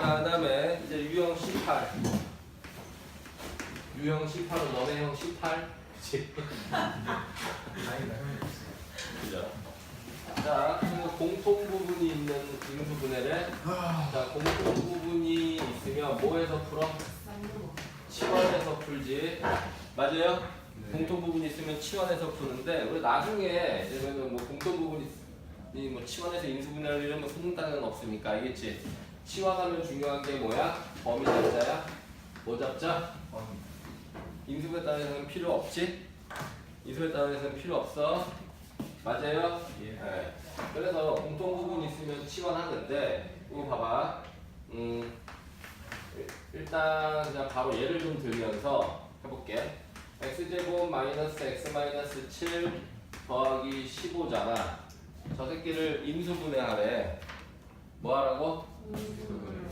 자, 그 다음에 이제 유형 18. 유형 18은 너네 형 18. 그치? 그죠? 자, 그리고 공통 부분이 있는 인수분해를 자, 공통 부분이 있으면 뭐에서 풀어? 치환해서 풀지. 맞아요? 공통 부분이 있으면 치환해서 푸는데 우리 나중에 이러면 뭐 공통 부분이 있- 뭐 치환해서 인수분해를 이런 거 푸는다는 건 없으니까 알겠지? 치환하면 중요한 게 뭐야? 범위 잡자야? 뭐 잡자? 인수분해 따위에서는 필요 없지? 인수분해 따위에서는 필요 없어. 맞아요? 예. 그래서 공통 부분 있으면 치환하는데 이거 봐봐. 음, 일- 일단 그냥 바로 예를 좀 들면서 해볼게. x제곱 마이너스 x 마이너스 7 더하기 15잖아. 저 새끼를 인수분해하래. 뭐 하라고?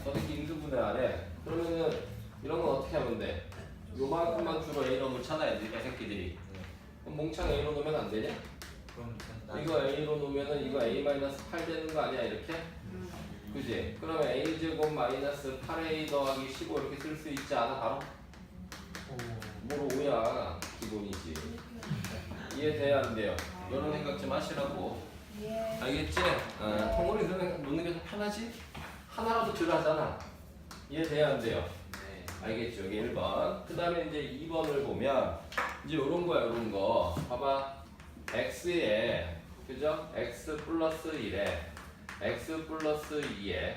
저 새끼 인수분해하래. 그러면은 이런 건 어떻게 하면 돼? 요만큼만 주로 A로 놓잖아, 애들, 이 새끼들이. 그럼 몽창 A로 놓으면 안 되냐? 이거 A로 놓으면은 이거 A 마이너스 8 되는 거 아니야, 이렇게? 그지? 그러면 A 제곱 마이너스 8A 더하기 15 이렇게 쓸 수 있지 않아, 바로? 뭐로 5야, 기본이지. 이해돼야 안 돼요? 이런 생각 좀 하시라고. 알겠지? 어, 통으로 이런 놓는 게 더 편하지? 하나라도 덜 하잖아. 이해돼야 안 돼요? 알겠죠? 여기 1번. 그 다음에 이제 2번을 보면, 이제 요런 거야, 요런 거. 봐봐. x에, 그죠? x 플러스 1에, x 플러스 2에,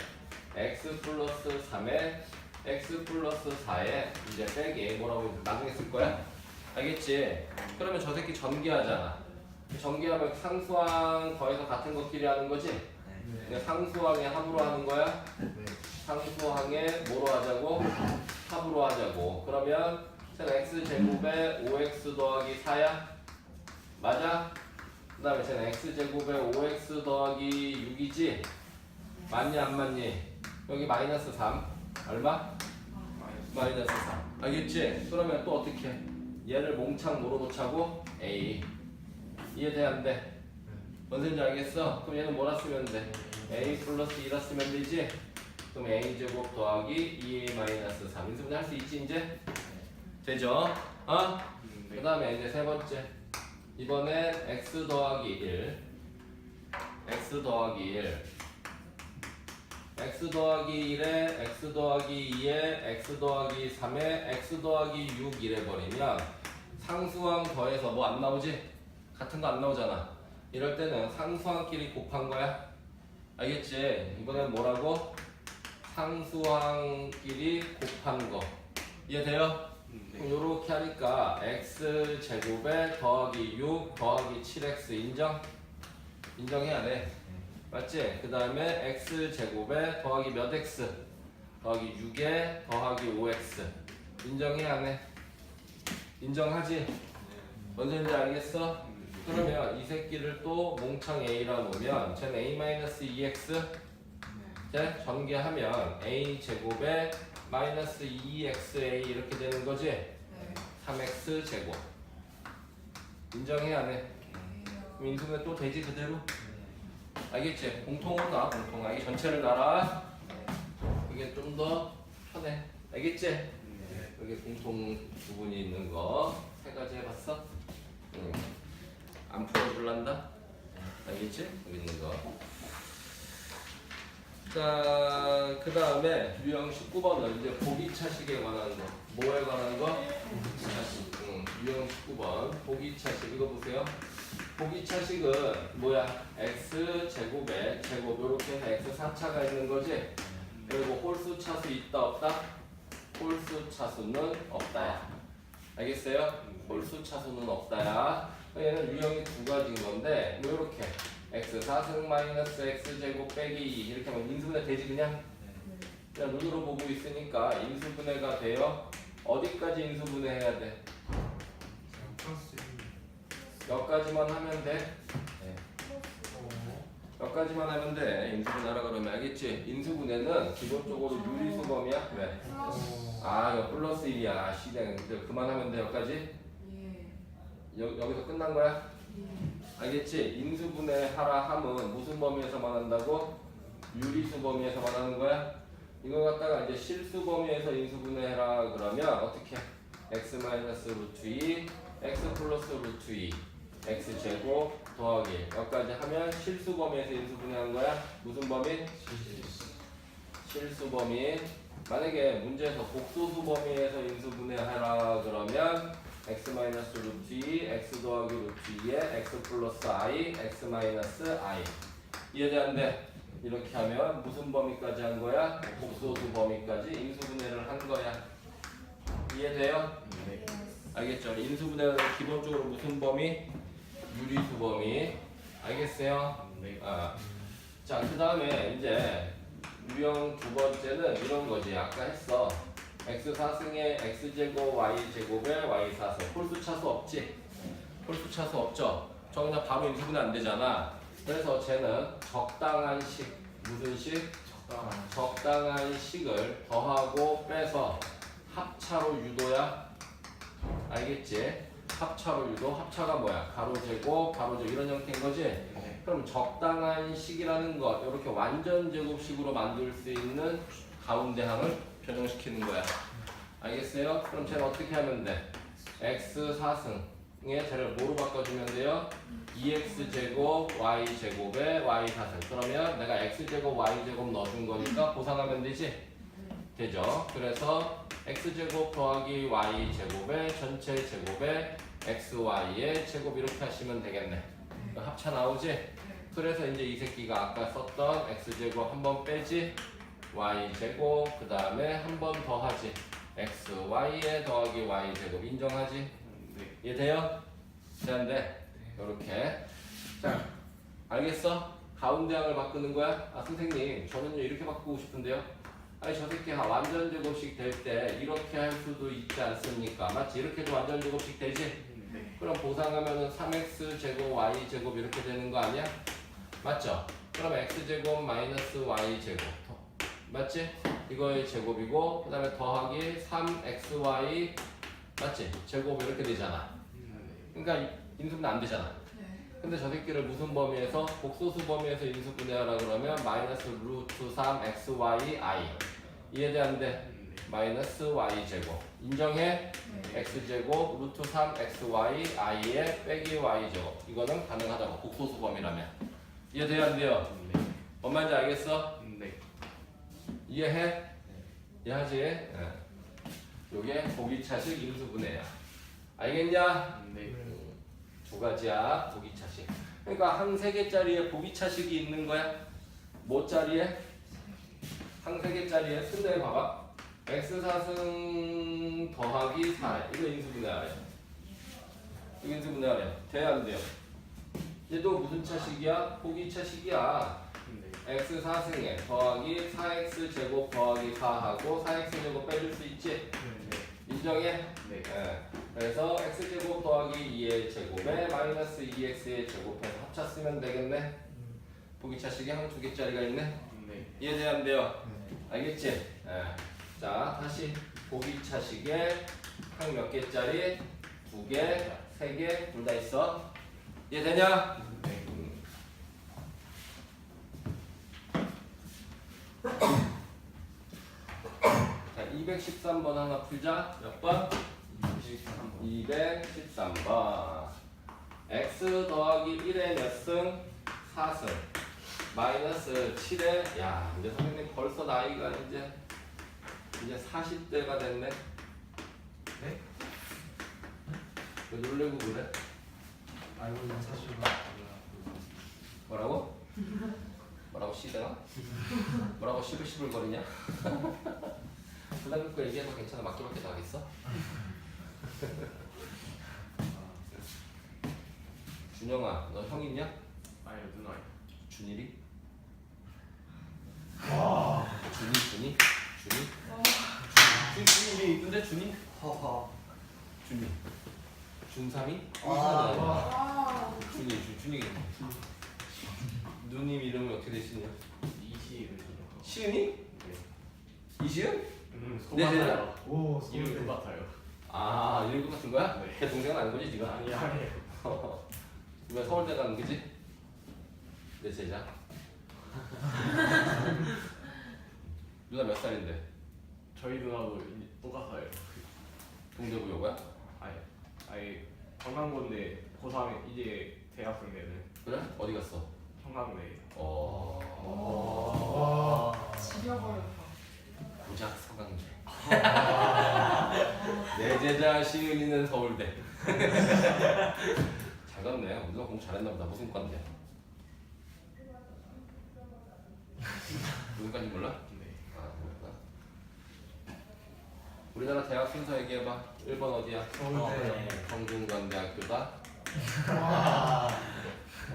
x 플러스 3에, x 플러스 4에, 이제 빼기. 뭐라고 나중에 쓸 거야? 알겠지? 그러면 저 새끼 전개하잖아. 전개하면 상수항 더해서 같은 것끼리 하는 거지? 그냥 상수항에 합으로 하는 거야? 상수항에 뭐로 하자고? 합으로 하자고. 그러면 쟤는 x 제곱에 5x 더하기 4야? 맞아? 그 다음에 쟤는 x 제곱에 5x 더하기 6이지? 맞니 안 맞니? 여기 마이너스 3 얼마? 마이너스 3 알겠지? 그러면 또 어떻게 해? 얘를 몽창 뭐로 놓자고? a 이해돼 안 돼? 뭔 소리인지 알겠어? 그럼 얘는 뭐라 쓰면 돼? a 플러스 2라 쓰면 되지? 그럼 a 제곱 더하기 2a 마이너스 3 인수분해 할수 있지 이제? 되죠? 어? 그 다음에 이제 세 번째 이번엔 x 더하기 1 x 더하기 1 x 더하기 1에 x 더하기 2에 x 더하기 3에 x 더하기 6 이래 버리면 상수항 더해서 뭐 안 나오지? 같은 거 안 나오잖아 이럴 때는 상수항끼리 곱한 거야 알겠지? 이번엔 뭐라고? 상수항끼리 곱한 거 이해돼요? 그럼 요렇게 하니까 x 제곱에 더하기 6 더하기 7x 인정? 인정해야 돼 맞지? 그 다음에 x 제곱에 더하기 몇 x 더하기 6에 더하기 5x 인정해야 안 해? 인정하지? 뭔 소리인지 알겠어? 그러면 이 새끼를 또 몽창 a라 놓으면 쟤는 a-2x 쟤 전개하면 a 제곱에 마이너스 2xa 이렇게 되는 거지? 3x 제곱 인정해야 안 해? 그럼 인수분해 또 되지 그대로? 알겠지? 공통으로 나 공통 아, 이 전체를 놔라 그게 좀 더 편해 알겠지? 여기 공통 부분이 있는 거 세 가지 해봤어? 응. 안 풀어줄란다? 알겠지? 여기 있는 거. 자, 그 다음에 유형 19번은 이제 보기차식에 관한 거. 뭐에 관한 거? 보기차식. 응. 유형 19번. 보기차식. 이거 보세요. 보기차식은 뭐야? x 제곱에 제곱 이렇게 해서 x 4차가 있는 거지? 그리고 홀수 차수 있다 없다? 홀수 차수는 없다야. 알겠어요? 홀수 차수는 없다야. 얘는 유형이 두 가지인 건데 뭐 이렇게 x 4 승 마이너스 x 제곱 빼기 2 이렇게 하면 인수분해 되지 그냥? 그냥 눈으로 보고 있으니까 인수분해가 돼요. 어디까지 인수분해 해야 돼? 여기까지만 하면 돼. 네. 여기까지만 하면 돼. 인수분해하라 그러면 알겠지? 인수분해는 기본적으로 유리수범이야. 왜? 아 이거 플러스 1이야. 시댕. 근데 그만하면 돼 여기까지? 여, 여기서 끝난 거야? 알겠지? 인수분해 하라 함은 무슨 범위에서만 한다고? 유리수 범위에서만 하는 거야? 이거 갖다가 이제 실수 범위에서 인수분해해라 그러면 어떻게? x 마이너스 루트 2, x 플러스 루트 2, x 제곱 더하기 여기까지 하면 실수 범위에서 인수분해한 거야. 무슨 범위? 실수 범위. 만약에 문제에서 복소수 범위에서 인수분해하라 그러면 x 마이너스 루트 2, x 더하기 루트 2에 x 플러스 i, x 마이너스 i. 이해되는데 이렇게 하면 무슨 범위까지 한 거야? 복소수 범위까지 인수분해를 한 거야. 이해돼요? 네. 알겠죠? 인수분해는 기본적으로 무슨 범위? 유리수 범위. 알겠어요? 네. 아. 자, 그 다음에 이제 유형 두 번째는 이런 거지. 아까 했어. X 4승에 x 제곱 y 제곱에 y 4승. 홀수 차수 없지? 홀수 차수 없죠? 저 그냥 바로 인수분해 안 되잖아. 그래서 쟤는 적당한 식 무슨 식? 적당한. 적당한 식을 더하고 빼서 합차로 유도야. 알겠지? 합차로 유도. 합차가 뭐야? 가로 제곱, 가로 제곱 이런 형태인 거지? 네. 그럼 적당한 식이라는 것 이렇게 완전 제곱식으로 만들 수 있는 가운데 항을 변형시키는 거야. 알겠어요? 그럼 쟤는 어떻게 하면 돼? x 4승에 쟤를 뭐로 바꿔주면 돼요? 2x 제곱 y 제곱에 y 4승. 그러면 내가 x 제곱 y 제곱 넣어준 거니까 보상하면 되지? 되죠. 그래서 x 제곱 더하기 y 제곱에 전체 제곱에 x y의 제곱 이렇게 하시면 되겠네. 그 합차 나오지? 그래서 이제 이 새끼가 아까 썼던 x 제곱 한번 빼지 y 제곱 그 다음에 한 번 더 하지 x y에 더하기 y 제곱 인정하지? 네. 이해 돼요? 되는데 이렇게 자 알겠어? 가운데 항을 바꾸는 거야? 아 선생님 저는요 이렇게 바꾸고 싶은데요 아니 저 새끼 완전 제곱식 될 때 이렇게 할 수도 있지 않습니까? 맞지? 이렇게도 완전 제곱식 되지? 네. 그럼 보상하면은 3x 제곱 y 제곱 이렇게 되는 거 아니야? 맞죠? 그럼 x 제곱 마이너스 y 제곱 맞지? 이거의 제곱이고 그 다음에 더하기 3xy 맞지? 제곱 이렇게 되잖아 그러니까 인수분해 안 되잖아 근데 저 새끼를 무슨 범위에서 복소수 범위에서 인수분해하라 그러면 마이너스 루트 3 xy i 이해되는데 마이너스 y 제곱 인정해? x 제곱 루트 3 xy i에 빼기 y 제곱 이거는 가능하다고 복소수 범위라면 이해돼요 안 돼요? 네. 뭔 말인지 알겠어? 네. 이해해? 이해하지? 예. 요게 보기차식 인수분해야 알겠냐? 네. 두 가지야 보기차식 그러니까 한 세 개짜리에 보기차식이 있는 거야 뭐 짜리에? 한 세 개짜리에 순대 봐봐 x 4승 더하기 4 이거 인수분해하래 이거 인수분해하래 돼야 안 돼요 얘도 무슨 차식이야? 보기차식이야 네. X 4승에 더하기 4x 제곱 더하기 4하고 4x 제곱 빼줄 수 있지? 네. 인정해? 네. 예. 그래서 x 제곱 더하기 2의 제곱에 마이너스 2x의 제곱해서 합차 쓰면 되겠네. 보기 차식이 한두 개짜리가 있네. 네. 안 돼요? 알겠지? 예. 자 다시 보기 차식에 한 몇 개짜리? 두 개, 세 개, 둘 다 있어. 이해되냐? 네. 자 213번 하나 풀자. 몇 번? 213번 x 더하기 1의 몇 승? 4승 마이너스 7의 야 이제 선생님 벌써 나이가 이제 이제 40대가 됐네 네? 왜 놀래고 그래? 알고 있는 사실은 뭐라고? 뭐라고 시대가? 뭐라고 시불시불거리냐? 부담 갖고 얘기해도 괜찮아 맞게 맞게 다 하겠어? 준영아 너 형 있냐? 아니 누나. 준일이? 준이 준이? 준이? 준 준이 이쁜데 준이? 허허. 준이 준삼이? 아. 준이 준 준이 누님 이름이 어떻게 되시냐? 이시은이요. 시은이? 네. 이시은? 음, 네, 똑같아요. 오, 이름 똑같아요. 아 이름 같은 거야? 네. 걔 동생은 아닌 거지 지금? 아니 아니에요. 이번 서울대 가는 거지? 내 제자 누나 몇 살인데? 저희 누나도 이- 똑같아요. 동대구여고야? 아예 아예 경남고인데 고3 이제 대학생 되는 그래? 어디 갔어? 청남대. 어... 지려버렸다. 고작 서강대 내 제자 시은이는 서울대 잘 갔네 우리가 공부 잘했나 보다 무슨 과인데? 무슨 과인지 몰라? 네. 아 그렇구나 우리나라 대학 순서 얘기해봐 1번 어디야? 서울대. 성균관대학교다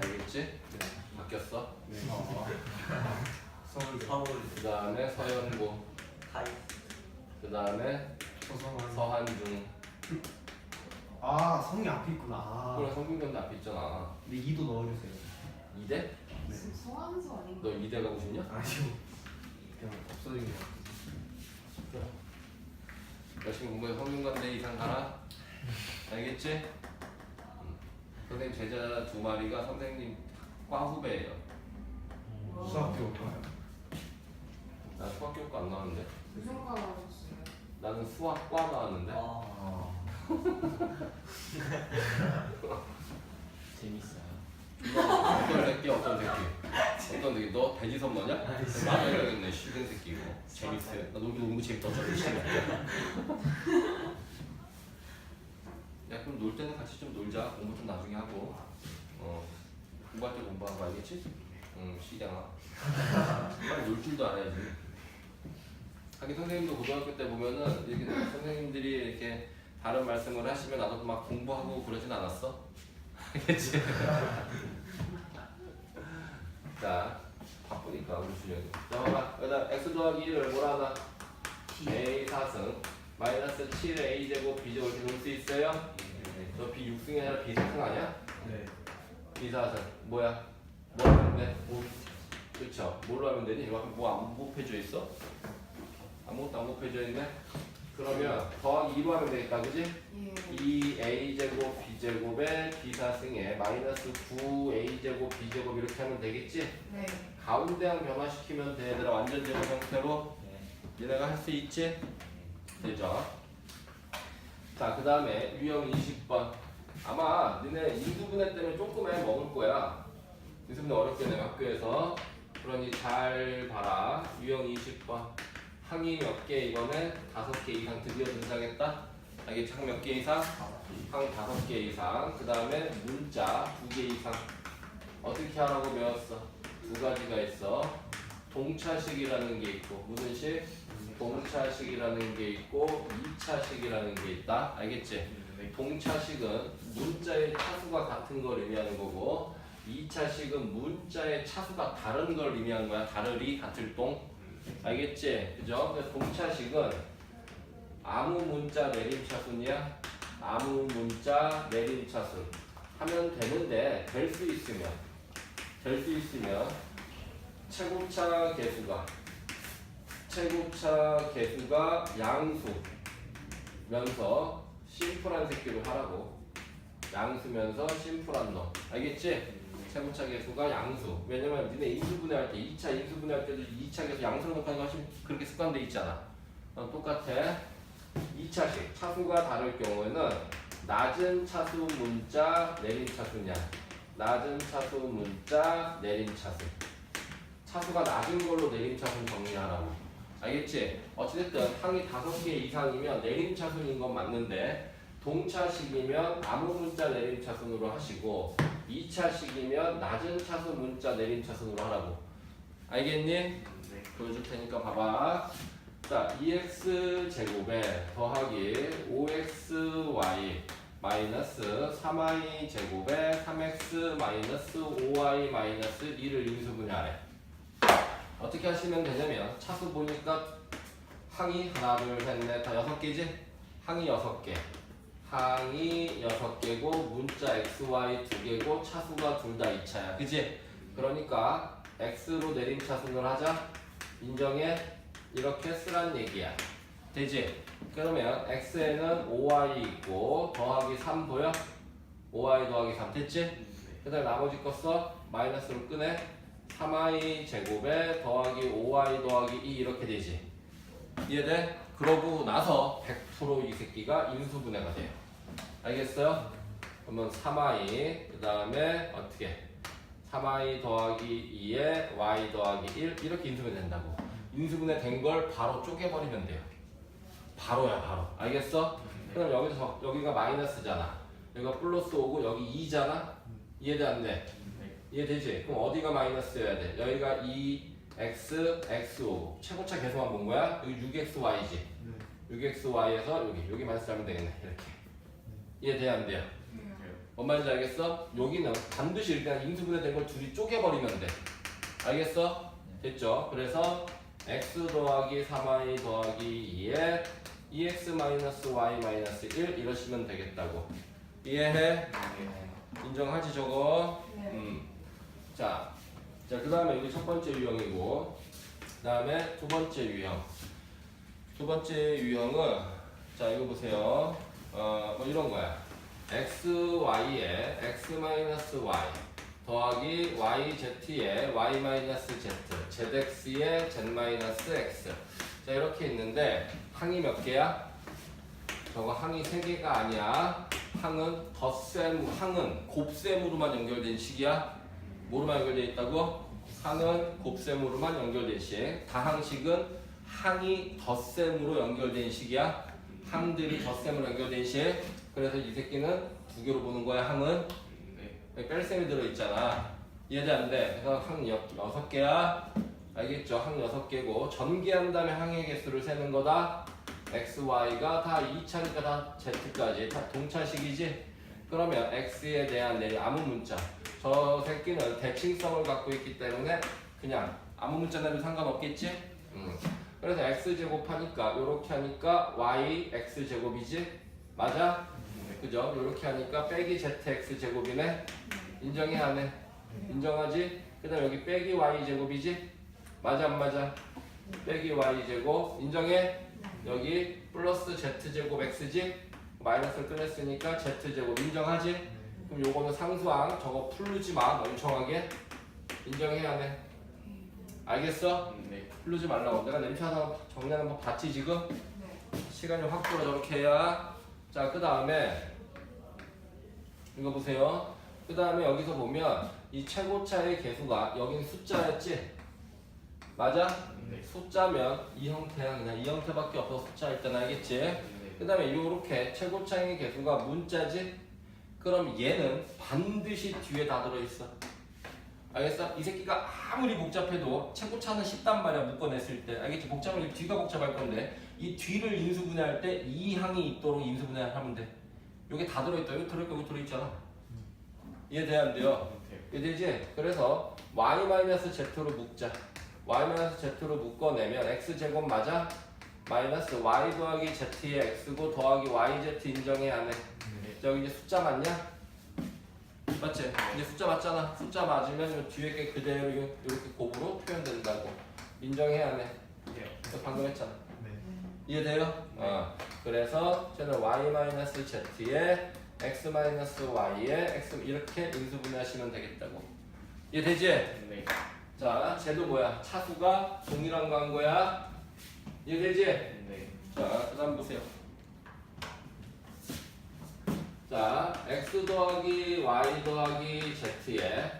알겠지? 네. 바뀌었어 네. 서울대. 그 다음에 서연고 타이. 그 다음에 서성한. 서한중 아 성이 앞에 있구나. 그럼 성균관대 앞에 있잖아 근데 이도 넣어주세요. 이대? 무슨 소환수 아닌가? 너 이대 가고 싶냐? 아니요. 그냥 없어진 거. 열심히 공부해 성균관대 이상 가라 알겠지? 음. 선생님 제자 두 마리가 선생님 과 후배예요. 수학교 가요. 나 수학교과 안 나왔는데. 무슨 과 나오셨어요? 나는 수학과 나왔는데. 아. 재밌어요. 어떤 새끼 어떤 새끼? 어떤 새끼? 너 대지선 너냐? 나가야겠네 쉬는 새끼 이거 재밌어 나 놀기 너무 재밌다 어차피 시간 야 그럼 놀 때는 같이 좀 놀자. 공부 좀 나중에 하고. 어 공부할 때 공부하고 알겠지? 응 시장아 빨리 놀 줄도 알아야지 하긴 선생님도 고등학교 때 보면은 이렇게 선생님들이 이렇게 다른 말씀을 하시면 나도 막 공부하고 그러진 않았어 알겠지? 자, 바쁘니까 우리 준영이. 자, 봐봐. 여기다 x 더하기 1을 뭐라 하나? a 4승 마이너스 7 a 제곱 b 제곱 이렇게 놓을 수 있어요? 너 b 6승이 아니라 b 4승 아니야? 네. 4승 뭐야? 뭐 하면 돼? 그쵸? 뭘로 하면 되니? 이거 뭐안 곱해져 있어? 아무것도 안 곱해져 있네? 그러면 더하기 2로 하면 되겠다, 그지? 예. 2a 제곱 b 제곱에 b 4승에 마이너스 9a 제곱 b 제곱 이렇게 하면 되겠지? 네. 가운데항 변화시키면 돼 얘들아 완전 제곱 형태로 얘네가 할 수 있지? 되죠? 자 그 다음에 유형 20번 아마 니네 인수분해 때문에 조금 해 먹을 거야 인수분해 어렵게 내가 학교에서 그러니 잘 봐라 유형 20번 항이 몇 개 이번에 다섯 개 이상 드디어 등장했다 알겠지? 항몇 개 이상? 항 다섯 개 이상 그 다음에 문자 두 개 이상 어떻게 하라고 배웠어? 두 가지가 있어. 동차식이라는 게 있고 무슨 식? 동차식이라는 게 있고 이차식이라는 게 있다. 알겠지? 네. 동차식은 문자의 차수가 같은 걸 의미하는 거고 이차식은 문자의 차수가 다른 걸 의미하는 거야. 다르리 같을 동. 알겠지? 그죠? 그래서 동차식은 아무 문자 내림 차순이야. 아무 문자 내림 차순 하면 되는데 될 수 있으면 될 수 있으면 최고차 개수가 최고차 개수가 양수면서 심플한 새끼로 하라고 양수면서 심플한 놈 알겠지? 최고차 개수가 양수. 왜냐면 니네 인수분해 할 때 2차 인수분해 할 때도 2차 개수 양수로 놓고 하는 거 그렇게 습관돼 있잖아. 어, 똑같아. 2차식 차수가 다를 경우에는 낮은 차수 문자 내림 차수냐? 낮은 차수 문자 내림 차수. 차수가 낮은 걸로 내림 차수 정리하라고. 알겠지? 어찌됐든 항이 다섯 개 이상이면 내림 차순인 건 맞는데 동차식이면 아무 문자 내림 차순으로 하시고 2차식이면 낮은 차수 문자 내림 차순으로 하라고 알겠니? 네. 보여줄 테니까 봐봐. 자, 2x 제곱에 더하기 5xy 마이너스 3y 제곱에 3x 마이너스 5y 마이너스 2를 인수 분해하래. 어떻게 하시면 되냐면 차수 보니까 항이 하나 둘 셋 넷 다 여섯 개지? 항이 여섯 개. 항이 여섯 개고 문자 xy 두 개고 차수가 둘 다 2차야. 그지? 그러니까 x로 내림 차순을 하자. 인정해? 이렇게 쓰란 얘기야. 되지? 그러면 x에는 5y 있고 더하기 3 보여? 5y 더하기 3 됐지? 그 다음에 나머지 거 써? 마이너스로 끄네? 3y 제곱에 더하기 5y 더하기 2 이렇게 되지? 이해돼? 그러고 나서 100%이 새끼가 인수분해가 돼요. 알겠어요? 그러면 3i 그 다음에 어떻게 3i 더하기 2에 y 더하기 1 이렇게 인수분해 된다고 인수분해 된 걸 바로 쪼개버리면 돼요 바로야 바로 알겠어? 그럼 여기서 적- 여기가 마이너스잖아 여기가 플러스 오고 여기 2잖아 이해돼 안 돼? 네. 이해되지? 그럼 어디가 마이너스여야 돼? 여기가 2x x 오고 최고차 계속만 본 거야? 여기 6xy지 6xy에서 여기 여기 마이너스 하면 되겠네 이렇게 이해돼야 안 돼요? 뭔 말인지 알겠어? 여기는 반드시 일단 인수분해 된 걸 둘이 쪼개버리면 돼. 알겠어? 됐죠? 그래서 x 더하기 3y 더하기 2에 2x 마이너스 y 마이너스 1 이러시면 되겠다고. 이해해? 인정하지 저거? 네. 음. 자, 자, 그 다음에 여기 첫 번째 유형이고, 그 다음에 두 번째 유형. 두 번째 유형은, 자, 이거 보세요. 어, 뭐 이런 거야. x, y에 x 마이너스 y 더하기 y, z에 y 마이너스 z, z x에 z 마이너스 x. 자, 이렇게 있는데, 항이 몇 개야? 저거 항이 세 개가 아니야. 항은 덧셈, 항은 곱셈으로만 연결된 식이야. 뭐로만 연결되어 있다고? 항은 곱셈으로만 연결된 식. 다항식은 항이 덧셈으로 연결된 식이야. 항들이 덧셈으로 연결된 식. 그래서 이 새끼는 두 개로 보는 거야. 항은 여기 뺄셈이 들어 있잖아. 이해돼 안 돼? 그래서 항 여, 여섯 개야. 알겠죠? 항 여섯 개고 전개한 다음에 항의 개수를 세는 거다. x, y가 다 2차니까 다 z까지 다 동차식이지. 그러면 x에 대한 내리 아무 문자. 저 새끼는 대칭성을 갖고 있기 때문에 그냥 아무 문자 내도 상관없겠지. 음. 그래서 x 제곱 하니까 요렇게 하니까 y x 제곱이지. 맞아? 그죠? 요렇게 하니까 빼기 zx 제곱이네. 인정해 안 해? 인정하지? 그 다음 여기 빼기 y 제곱이지? 맞아 안 맞아? 빼기 y 제곱 인정해? 여기 플러스 z 제곱 x지? 마이너스를 꺼냈으니까 z 제곱 인정하지? 그럼 요거는 상수항 저거 풀르지 마 멍청하게 인정해 안 해? 알겠어? 네. 풀르지 말라고 내가 냄새 하나 정리하는 법 봤지 지금? 네. 시간이 확 줄어 저렇게 해야 자 그 다음에 이거 보세요 그 다음에 여기서 보면 이 최고차의 개수가 여긴 숫자였지 맞아? 네. 숫자면 이 형태야 그냥 이 형태밖에 없어 숫자일 때는 알겠지? 그 다음에 요렇게 최고차의 개수가 문자지? 그럼 얘는 반드시 뒤에 다 들어있어 알겠어? 이 새끼가 아무리 복잡해도 최고차는 쉽단 말이야 묶어냈을 때 알겠지? 복잡하면 뒤가 복잡할 건데 이 뒤를 인수분해할 때 이 항이 있도록 인수분해하면 돼 요게 다 들어있다 여기 들어있고 여기 들어있잖아 이해돼야 안 돼요? 이해되지? 그래서 y-z로 묶자 y-z로 묶어내면 x제곱 맞아? 마이너스 y 더하기 z의 x고 더하기 yz 인정해 안 해? 저기 이제 숫자 맞냐? 맞지? 이제 숫자 맞잖아. 숫자 맞으면 요 뒤에 게 그대로 요- 이렇게 곱으로 표현된다고. 인정해 안 해? 너 방금 했잖아. 이해돼요? 어. 그래서 저는 y-z에 x-y에 x 이렇게 인수분해하시면 되겠다고. 이해되지? 네. 자, 쟤도 뭐야? 차수가 동일한 광고야. 이해되지? 네. 자, 그 다음 보세요. 자, x 더하기 y 더하기 z에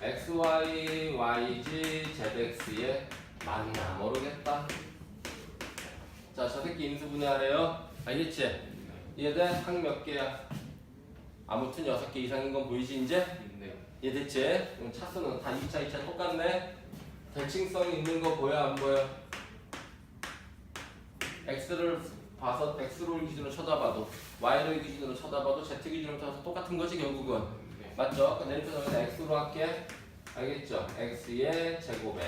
xy, yg, zx에 맞나 모르겠다. 자, 저 새끼 인수 분해하래요. 알겠지? 얘들 항몇 개야? 아무튼 여섯 개 이상인 건 보이지 이제? 네. 얘 됐지? 그럼 차수는 다 2차, 2차 똑같네? 대칭성이 있는 거 보여, 안 보여? x를 봐서 x를 기준으로 쳐다봐도 y를 기준으로 쳐다봐도 z 기준으로 쳐다봐도 똑같은 거지 결국은 네. 맞죠? 그 여기다 x로 할게 알겠죠? x의 제곱에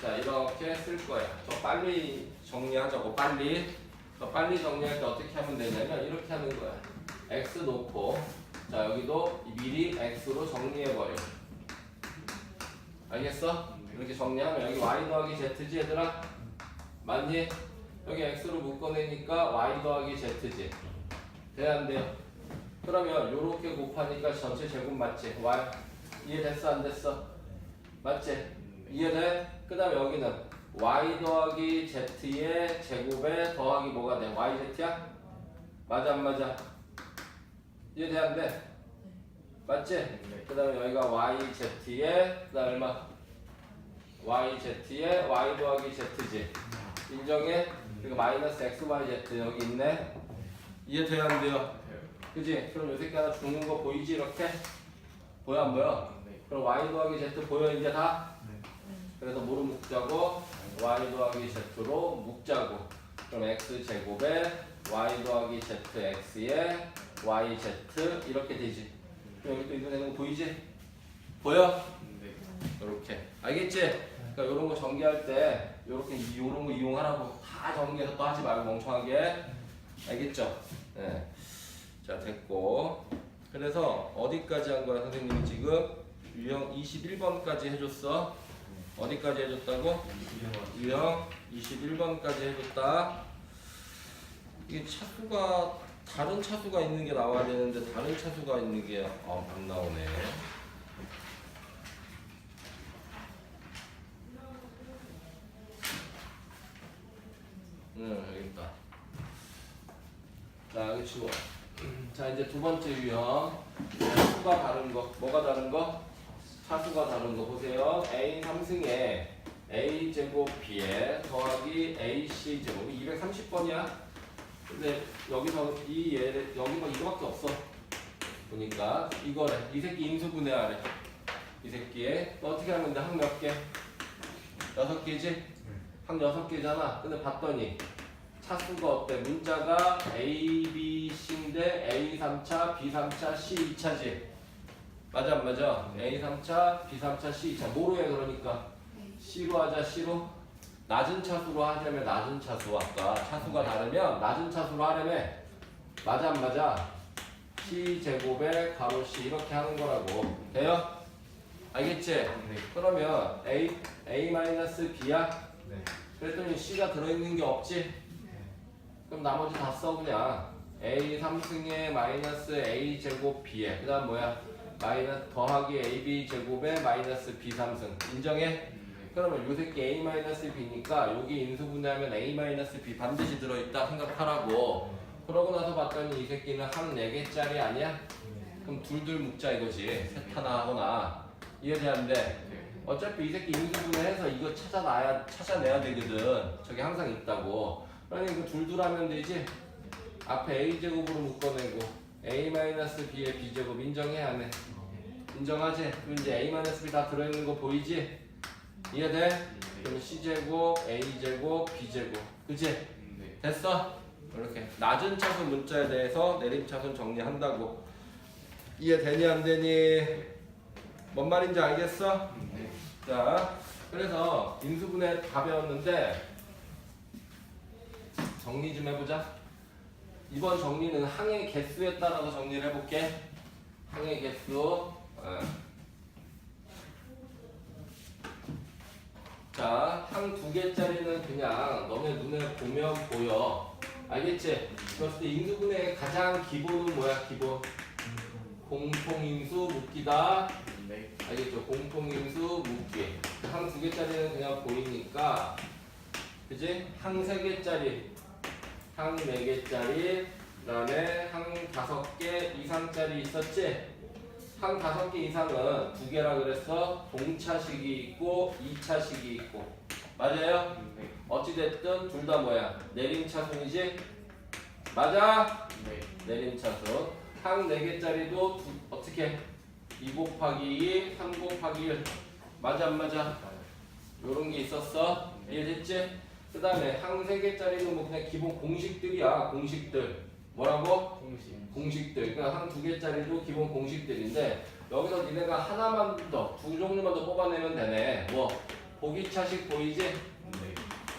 자 이렇게 쓸 거야 저 빨리 정리하자고 빨리 저 빨리 정리할 때 어떻게 하면 되냐면 이렇게 하는 거야 x 놓고 자 여기도 미리 x로 정리해버려 알겠어? 이렇게 정리하면 여기 y 더하기 z지 얘들아? 맞니? 여기 x로 묶어내니까 y 더하기 z지 돼야 안 돼요? 그러면 요렇게 곱하니까 전체 제곱 맞지? y 이해됐어 안 됐어? 맞지? 이해돼? 그 다음에 여기는 y 더하기 z의 제곱에 더하기 뭐가 돼? yz야? 맞아 안 맞아? 이해 돼 안 돼? 맞지? 네. 그 다음에 여기가 yz에 그 다음에 얼마? yz에 y 더하기 z지 인정해? 그리고 마이너스 xyz 여기 있네 이해 돼야 안 돼요? 그지? 그럼 요 새끼 하나 죽는 거 보이지 이렇게? 보여 안 보여? 네. 그럼 y 더하기 z 보여 이제 다? 그래서 뭐로 묶자고? y 더하기 z로 묶자고 그럼 x 제곱에 y 더하기 zx에 yz 이렇게 되지 그럼 여기 또 이거 되는 거 보이지? 보여? 네. 이렇게 알겠지? 그러니까 이런 거 전개할 때 이렇게 이런 거 이용하라고 다 전개해서 또 하지 말고 멍청하게 알겠죠? 네. 자 됐고 그래서 어디까지 한 거야 선생님이 지금 유형 21번까지 해줬어 어디까지 해줬다고? 유형 21번까지 해줬다 이게 차수가 다른 차수가 있는 게 나와야 되는데 다른 차수가 있는 게안 나오네 응 여기 있다 자 여기 치고 자 이제 두 번째 유형 수가 다른 거 뭐가 다른 거? 차수가 다른 거. 보세요. A 3승에 a 제곱 b에 더하기 ac 제곱이 230번이야. 근데 여기서 이 얘를 여기가 이거밖에 없어. 보니까 이거래. 이 새끼 인수분해하래. 이 새끼에 너 어떻게 하면 돼한 몇 개? 여섯 개지? 한 여섯 개잖아. 근데 봤더니 차수가 어때? 문자가 A, B, C인데 A 3차, B 3차, C 2차지. 맞아 안 맞아? A 3차, B 3차, C 2차. 뭐로 해 그러니까? C로 하자 C로. 낮은 차수로 하려면 낮은 차수 아까 차수가 다르면 낮은 차수로 하려면 맞아 안 맞아? C 제곱에 가로 C 이렇게 하는 거라고. 돼요? 알겠지? 네. 그러면 A A 마이너스 B야. 네. 그랬더니 C가 들어있는 게 없지? 그럼 나머지 다 써 그냥 A 3승에 마이너스 A 제곱 B에 그 다음 뭐야? 마이너스 더하기 AB 제곱에 마이너스 B 3승 인정해? 그러면 요 새끼 A 마이너스 B니까 여기 인수 분해하면 A 마이너스 B 반드시 들어있다 생각하라고 그러고 나서 봤더니 이 새끼는 한 4개짜리 아니야? 그럼 둘둘 묶자 이거지 셋 하나 하거나 이해되는데 네. 어차피 이 새끼 인수분해해서 이거 찾아놔야 찾아내야 되거든. 저게 항상 있다고. 그러니 그 둘둘 하면 되지. 앞에 a 제곱으로 묶어내고 a 마이너스 b의 b 제곱 인정해 안 해? 인정하지? 그럼 이제 a 마이너스 b 다 들어있는 거 보이지? 이해돼? 그럼 c 제곱, a 제곱, b 제곱, 그지? 네. 됐어? 이렇게 낮은 차순 문자에 대해서 내림 차순 정리한다고. 이해되니 안 되니? 뭔 말인지 알겠어? 네. 자, 그래서 인수분해 다 배웠는데 정리 좀 해보자. 이번 정리는 항의 개수에 따라서 정리를 해볼게. 항의 개수. 어. 자, 항 두 개짜리는 그냥 너네 눈에 보면 보여. 알겠지? 그랬을 때 인수분해의 가장 기본은 뭐야? 기본. 공통인수 묶기다. 네. 알겠죠? 공통인수 묶기. 항 두 개짜리는 그냥 보이니까, 그지? 항 세 개짜리, 항네 개짜리, 그다음에 항 다섯 개 이상짜리 있었지? 항 다섯 개 이상은 두 개라 그랬어. 동차식이 있고 이차식이 있고. 맞아요? 네. 어찌 됐든 둘 다 뭐야? 내림 차순이지? 맞아? 네. 내림 차순. 항 4개짜리도 두, 어떻게? 2 곱하기 2, 3 곱하기 1. 맞아 안 맞아? 요런 게 있었어. 이해됐지? 그 다음에 항 3개짜리는 뭐 그냥 기본 공식들이야. 공식들. 뭐라고? 공식. 공식들. 그러니까 항 2개짜리도 기본 공식들인데 여기서 니네가 하나만 더, 두 종류만 더 뽑아내면 되네. 뭐? 보기차식 보이지? 네.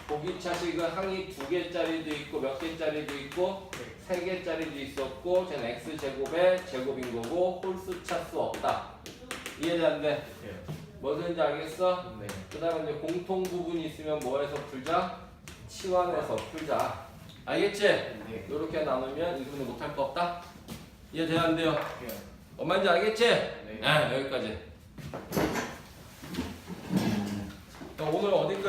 보기차식은 항이 두 개짜리도 있고 몇 개짜리도 있고 네. 세 개짜리도 있었고 쟤는 x 제곱의 제곱인 거고 홀수 차수 없다. 이해되는데 네. 뭐든지 알겠어? 네. 그 다음에 이제 공통 부분이 있으면 뭐해서 풀자? 치환해서 풀자. 알겠지? 네. 이렇게 나누면 인수분해 못할 거 없다. 이해 돼야 안 돼요? 네. 뭔 말인지 알겠지? 네. 네, 여기까지. 오늘 어디까지?